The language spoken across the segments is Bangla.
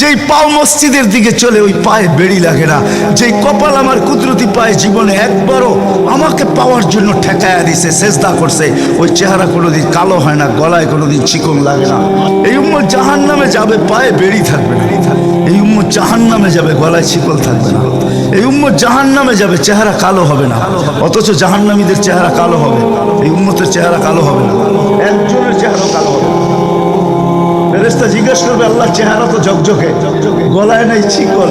যেই পাও মসজিদের দিকে চলে, ওই পায়ে বেড়ি লাগে না। যেই কপাল আমার কুদরতি পায়ে জীবনে একবারও আমাকে পাওয়ার জন্য ঠেকায়া দিছে চেষ্টা করছে, ওই চেহারা কোনোদিন কালো হয় না, গলায় কোনোদিন চিকন লাগে না। এই উম্মত জাহান নামে যাবে, পায়ে বেড়ি থাকবে না। এই উম্মত জাহান নামে যাবে, গলায় শিকল থাকবে না। এই উম্মত জাহান নামে যাবে, চেহারা কালো হবে না। অথচ জাহান্নামীদের চেহারা কালো হবে। এই উম্মতের চেহারা কালো হবে না। একজনের চেহারা কালো হবে জিজ্ঞেস করবে আল্লাহ চেহারা তো ঝকঝকে। গলায় নাই চিকল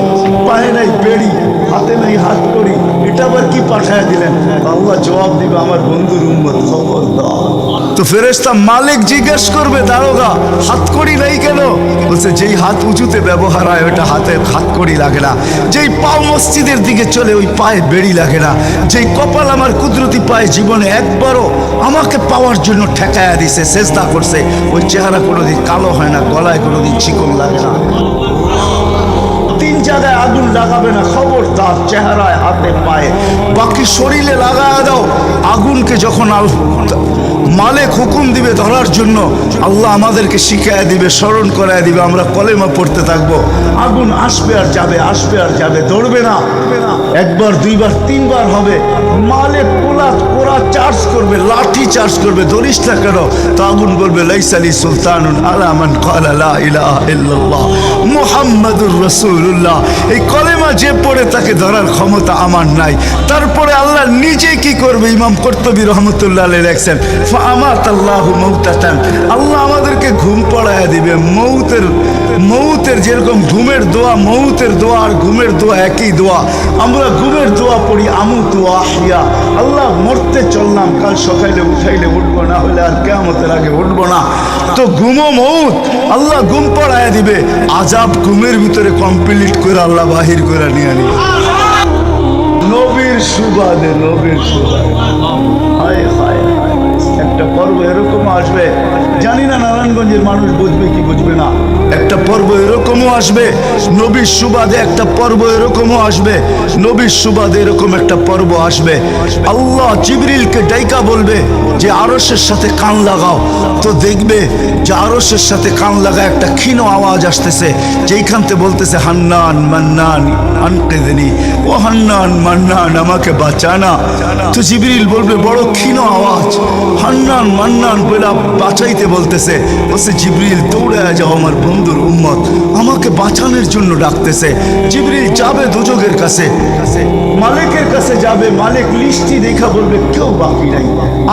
পায়ে নাই পেড়ি হাতে নাই হাত। এটা আবার কি পাঠায় দিলেন? আল্লাহ জবাব দিবে আমার বন্ধুর উম্মত খবর তো ফেরেস্তা মালিক জিজ্ঞেস করবে, দারোগা হাত করি নাই কেন? বলছে, যেই হাত উঁচুতে ব্যবহার হয় ওটা হাতে হাত করি লাগে না। যেই পাও মসজিদের দিকে চলে, ওই পায়ে বেড়ি লাগে না। যেই কপাল আমার কুদরতি পায়ে জীবনে একবারও আমাকে পাওয়ার জন্য ঠেকায়া দিছে চেষ্টা করছে, ওই চেহারা কোনোদিন কালো হয় না, গলায় কোনোদিন চিকন লাগে না। জায়গায় আগুন লাগাবে না খবর তার চেহারায় হাতে পায়ে। বাকি শরীরে লাগায় দাও, আগুনকে যখন মালিক হুকুম দিবে ধরার জন্য, আল্লাহ আমাদেরকে শিখায় দিবে, স্মরণ করায় দিবে, আমরা কলেমা পড়তে থাকব। আগুন আসবে আর যাবে, আসবে আর যাবে দৌড়বে না। একবার, দুইবার, তিনবার হবে। মালিক পোলা পোড়া চার্জ করবে, লাঠি চার্জ করবে ধরিস না কেন? তো আগুন বলবে লাইসালি সুলতানুন আলামান কালা লা ইলাহা ইল্লাল্লাহ মুহাম্মাদুর রাসূলুল্লাহ। এই কলেমা যে পড়ে তাকে ধরার ক্ষমতা আমার নাই। তারপরে আল্লাহ নিজে কি করবে? ইমাম কর্তবী রহমতুল্লাহ আলাইহি লেখছেন ফামাত আল্লাহু মাউতাতান। আল্লাহ আমাদেরকে ঘুম পড়ায় দিবে। মৌতের মৌতের যেরকম ঘুমের দোয়া, মৌতের দোয়া আর ঘুমের দোয়া একই দোয়া। আমরা ঘুমের দোয়া পড়ি আমু হিয়া আল্লাহ মরতে চললাম, কাল সকালে উঠাইলে উঠবো না, হলে আর কেমতের আগে উঠবো না। তো ঘুমো মৌত, আল্লাহ ঘুম পড়ায় দিবে। আজাব ঘুমের ভিতরে কমপ্লিট করে আল্লাহ বাহির করে নিয়ে আনি নবীর সুবাদে নবীর সুবাদে। হায় হায়। একটা পর্ব এরকম আসবে। জানি না নারায়ণগঞ্জের মানুষ বুঝবে কি বুঝবে না। একটা পর্ব এরকমও আসবে, নবীর সুবাদে একটা পর্ব এরকমও আসবে, নবীর সুবাদে এরকম একটা পর্ব আসবে। আল্লাহ জিবরিলকে ডাইকা বলবে যে আরসের সাথে কান লাগাও। তো দেখবে যে আরসের সাথে কান লাগা একটা ক্ষীণ আওয়াজ আসতেছে যেইখানতে বলতেছে, হান্নান মান্নান আনকেদিনী, ও হান্নান মান্নান, আমাকে বাঁচানা তো জিবরিল বলবে, বড় ক্ষীণ আওয়াজ হান্নান মান্নান বলে বাঁচাইতে বলতেছে, বলছে, জিবরিল দৌড়ে যাও আমার বন্ধুর উম্মত। আমাকে বাঁচানোর জন্য ডাকতেছে। জিবরিল যাবে দুজকের কাছে। মালিকের কাছে যাবে। মালিক লিস্টি দেখা বলবে, কেউ বাকি নাই।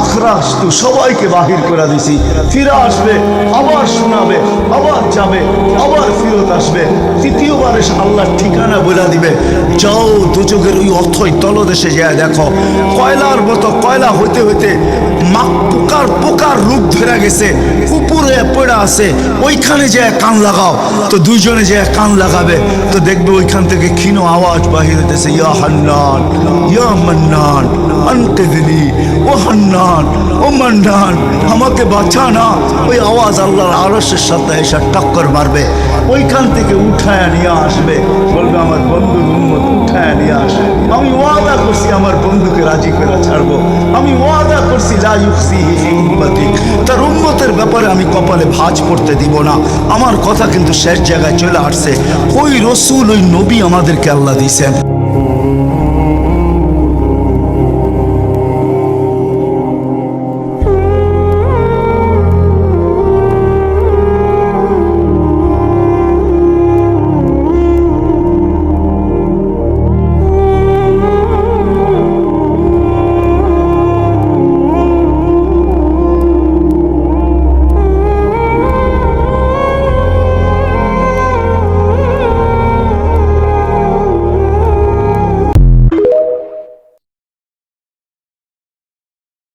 আখরাস তো সবাইকে বাহির করে দিছি। ফিরে আসবে, আবার শোনাবে, আবার যাবে, আবার ফিরত আসবে। তৃতীয়বার এসে আল্লাহর ঠিকানা বলে দিবে। যাও দুচোখের ওই অথই তলদেশে যায় দেখো। কয়লার মতো কয়লা হইতে হইতে মা পোকার পোকার রূপ ধরে গেছে, উপরে পড়ে আছে, ওইখানে যে কান লাগাও। তো দুইজনে যে কান লাগাবে, তো দেখবে ওইখান থেকে ক্ষীণ আওয়াজ বাহির হইতেছে, ইয়া হান্নান, ইয়া মান্নান আনকেদিনী ও হান্নান, ও মান্নান, আমাকে বাঁচা না। ওই আওয়াজ আল্লাহর আরসের সাথে এসে টক্কর মারবে। ওইখান থেকে উঠায় নিয়ে আসবে। বলবে, আমার বন্ধু উন্মত উঠায় নিয়ে আসবে। আমি করছি, আমার বন্ধুকে রাজি করে ছাড়বো। আমি ওয়াদা করছি তার উন্মতের ব্যাপারে আমি কপালে ভাজ পড়তে দিব না। আমার কথা কিন্তু শেষ জায়গায় চলে আসছে। ওই রসুল, ওই নবী আমাদেরকে আল্লাহ দিয়েছেন।